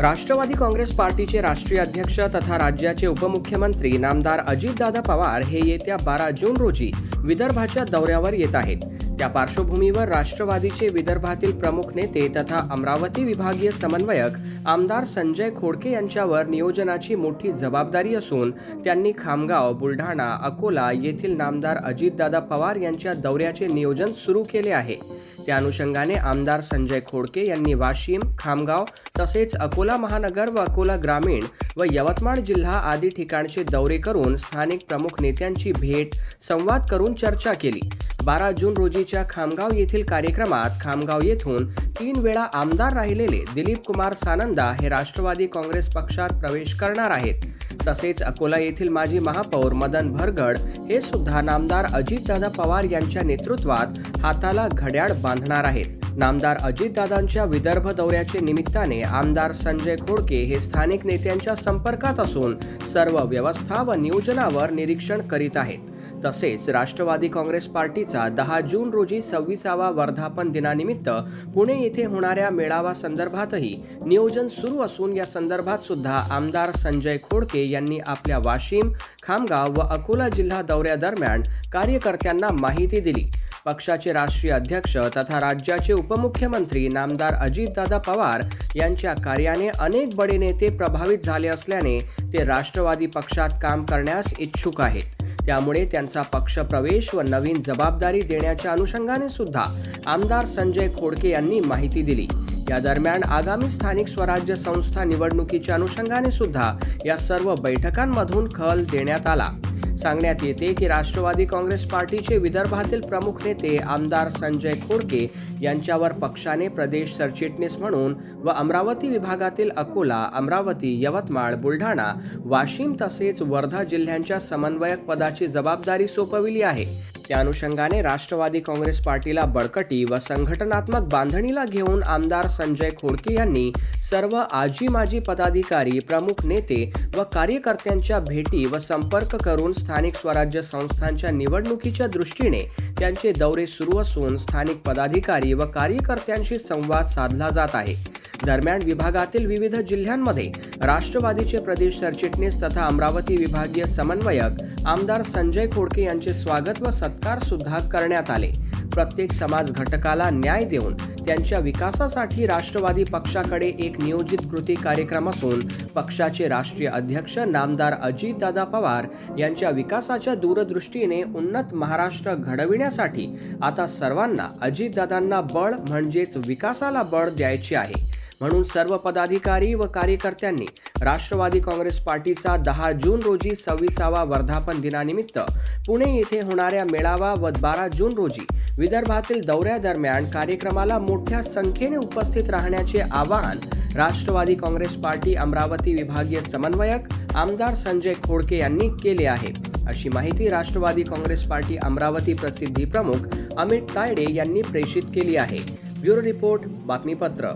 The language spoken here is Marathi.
राष्ट्रवादी काँग्रेस पार्टीचे राष्ट्रीय अध्यक्ष तथा राज्याचे उपमुख्यमंत्री नामदार अजितदादा पवार हे येत्या बारा जून रोजी विदर्भाच्या दौऱ्यावर येत आहेत. त्या पार्श्वभूमीवर राष्ट्रवादीचे विदर्भातील प्रमुख नेते तथा अमरावती विभागीय समन्वयक आमदार संजय खोडके यांच्यावर नियोजनाची मोठी जबाबदारी असून त्यांनी खामगाव बुलढाणा अकोला येथील नामदार अजितदादा पवार यांच्या दौऱ्याचे नियोजन सुरू केले आहे. त्या अनुषंगाने आमदार संजय खोडके यांनी वाशिम खामगाव तसेच अकोला महानगर व अकोला ग्रामीण व यवतमाळ जिल्हा आदी ठिकाणचे दौरे करून स्थानिक प्रमुख नेत्यांची भेट संवाद करून चर्चा केली. बारा जून रोजीच्या खामगाव येथील कार्यक्रमात खामगाव येथून तीन वेळा आमदार राहिलेले दिलीप कुमार सानंदा हे राष्ट्रवादी काँग्रेस पक्षात प्रवेश करणार आहेत. तसेच अकोला येथील माजी महापौर मदन भरगड हे सुद्धा नामदार अजितदादा पवार यांच्या नेतृत्वात हाताला घड्याळ बांधणार आहेत. नामदार अजितदादांच्या विदर्भ दौऱ्याचे निमित्ताने आमदार संजय खोडके हे स्थानिक नेत्यांच्या संपर्कात असून सर्व व्यवस्था व नियोजनावर निरीक्षण करीत आहेत. तसेच राष्ट्रवादी काँग्रेस पार्टीचा दहा जून रोजी सव्वीसावा वर्धापन दिनानिमित्त पुणे येथे होणाऱ्या मेळावा संदर्भातही नियोजन सुरू असून या संदर्भात सुद्धा आमदार संजय खोडके यांनी आपल्या वाशिम खामगाव व अकोला जिल्हा दौऱ्यादरम्यान कार्यकर्त्यांना माहिती दिली. पक्षाचे राष्ट्रीय अध्यक्ष तथा राज्याचे उपमुख्यमंत्री नामदार अजितदादा पवार यांच्या कार्याने अनेक बडे नेते प्रभावित झाले असल्याने ते राष्ट्रवादी पक्षात काम करण्यास इच्छुक आहेत. त्यामुळे त्यांचा पक्षप्रवेश व नवीन जबाबदारी देण्याच्या अनुषंगाने सुद्धा आमदार संजय खोडके यांनी माहिती दिली. या दरम्यान आगामी स्थानिक स्वराज्य संस्था निवडणुकीच्या अनुषंगाने सुद्धा या सर्व बैठकांमधून कल देण्यात आला. सांगण्यात येते की राष्ट्रवादी काँग्रेस पार्टीचे विदर्भातील प्रमुख नेते आमदार संजय खोडके यांच्यावर पक्षाने प्रदेश सरचिटणीस म्हणून व अमरावती विभागातील अकोला अमरावती यवतमाळ बुलढाणा वाशिम तसेच वर्धा जिल्ह्यांच्या समन्वयक पदाची जबाबदारी सोपविली आहे. त्या अनुषंगाने राष्ट्रवादी काँग्रेस पार्टीला बळकटी व संघटनात्मक बांधणीला घेऊन आमदार संजय खोडके यांनी सर्व आजी माजी पदाधिकारी प्रमुख नेते व कार्यकर्त्यांच्या भेटी व संपर्क करून स्थानिक स्वराज्य संस्थांच्या निवडणुकीच्या दृष्टीने त्यांचे दौरे सुरू असून स्थानिक पदाधिकारी व कार्यकर्त्यांशी संवाद साधला जात आहे. दरम्यान विभागातील विविध जिल्ह्यांमध्ये राष्ट्रवादीचे प्रदेश सरचिटणीस तथा अमरावती विभागीय समन्वयक आमदार संजय खोडके यांचे स्वागत व सत्कार सुद्धा करण्यात आले. प्रत्येक समाज घटकाला न्याय देऊन त्यांच्या विकासासाठी राष्ट्रवादी पक्षाकडे एक नियोजित कृती कार्यक्रम असून पक्षाचे राष्ट्रीय अध्यक्ष नामदार अजितदादा पवार यांच्या विकासाच्या दूरदृष्टीने उन्नत महाराष्ट्र घडविण्यासाठी आता सर्वांना अजितदादांना बळ म्हणजेच विकासाला बळ द्यायचे आहे. म्हणून सर्व पदाधिकारी व कार्यकर्त्यांनी राष्ट्रवादी काँग्रेस पार्टीचा दहा जून रोजी सव्वीसावा वर्धापन दिनानिमित्त पुणे येथे होणाऱ्या मेळावा व बारा जून रोजी विदर्भातील दौऱ्यादरम्यान कार्यक्रमाला मोठ्या संख्येने उपस्थित राहण्याचे आवाहन राष्ट्रवादी काँग्रेस पार्टी अमरावती विभागीय समन्वयक आमदार संजय खोडके यांनी केले आहे. अशी माहिती राष्ट्रवादी काँग्रेस पार्टी अमरावती प्रसिद्धी प्रमुख अमित तायडे यांनी प्रेषित केली आहे. ब्युरो रिपोर्ट बातमीपत्र.